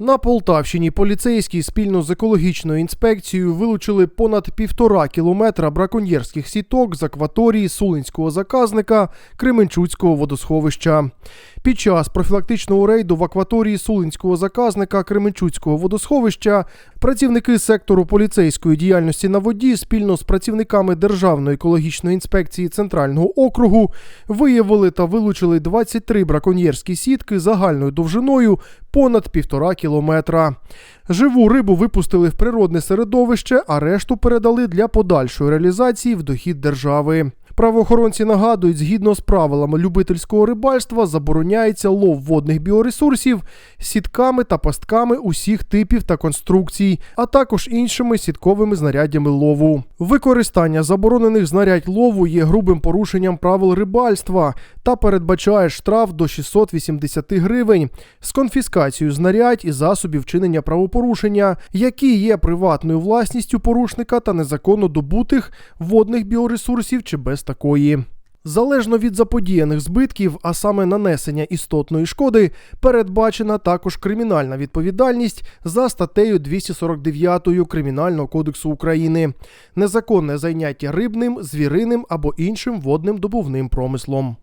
На Полтавщині поліцейські спільно з екологічною інспекцією вилучили понад півтора кілометра браконьєрських сіток з акваторії сулинського заказника Кременчуцького водосховища. Під час профілактичного рейду в акваторії сулинського заказника Кременчуцького водосховища працівники сектору поліцейської діяльності на воді спільно з працівниками Державної екологічної інспекції Центрального округу виявили та вилучили 23 браконьєрські сітки загальною довжиною понад півтора кілометра. Живу рибу випустили в природне середовище, а решту передали для подальшої реалізації в дохід держави. Правоохоронці нагадують, згідно з правилами любительського рибальства, забороняється лов водних біоресурсів сітками та пастками усіх типів та конструкцій, а також іншими сітковими знаряддями лову. Використання заборонених знарядь лову є грубим порушенням правил рибальства та передбачає штраф до 680 гривень з конфіскацією знарядь і засобів вчинення правопорушення, які є приватною власністю порушника та незаконно добутих водних біоресурсів чи без такої. Залежно від заподіяних збитків, а саме нанесення істотної шкоди, передбачена також кримінальна відповідальність за статтею 249 Кримінального кодексу України незаконне зайняття рибним, звіриним або іншим водним добувним промислом.